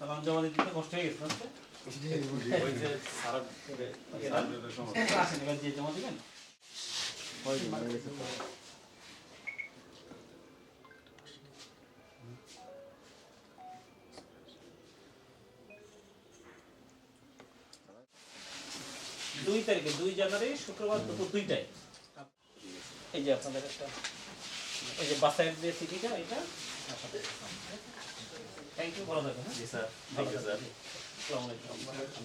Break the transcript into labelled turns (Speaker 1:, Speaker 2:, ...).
Speaker 1: জমা দিতে কষ্ট হয়ে গেছে না ওই যে সারা আসেন এবার দিয়ে জমা দিবেন দুই তারিখে দুই জানুয়ারি শুক্রবার দুপুর দুইটায়। এই যে আপনাদের একটা এই যে বাসায় যে চিঠিটা এটা থ্যাংক ইউ ভালো থাকবেন জি স্যার থ্যাংক ইউ স্যার আসসালামু আলাইকুম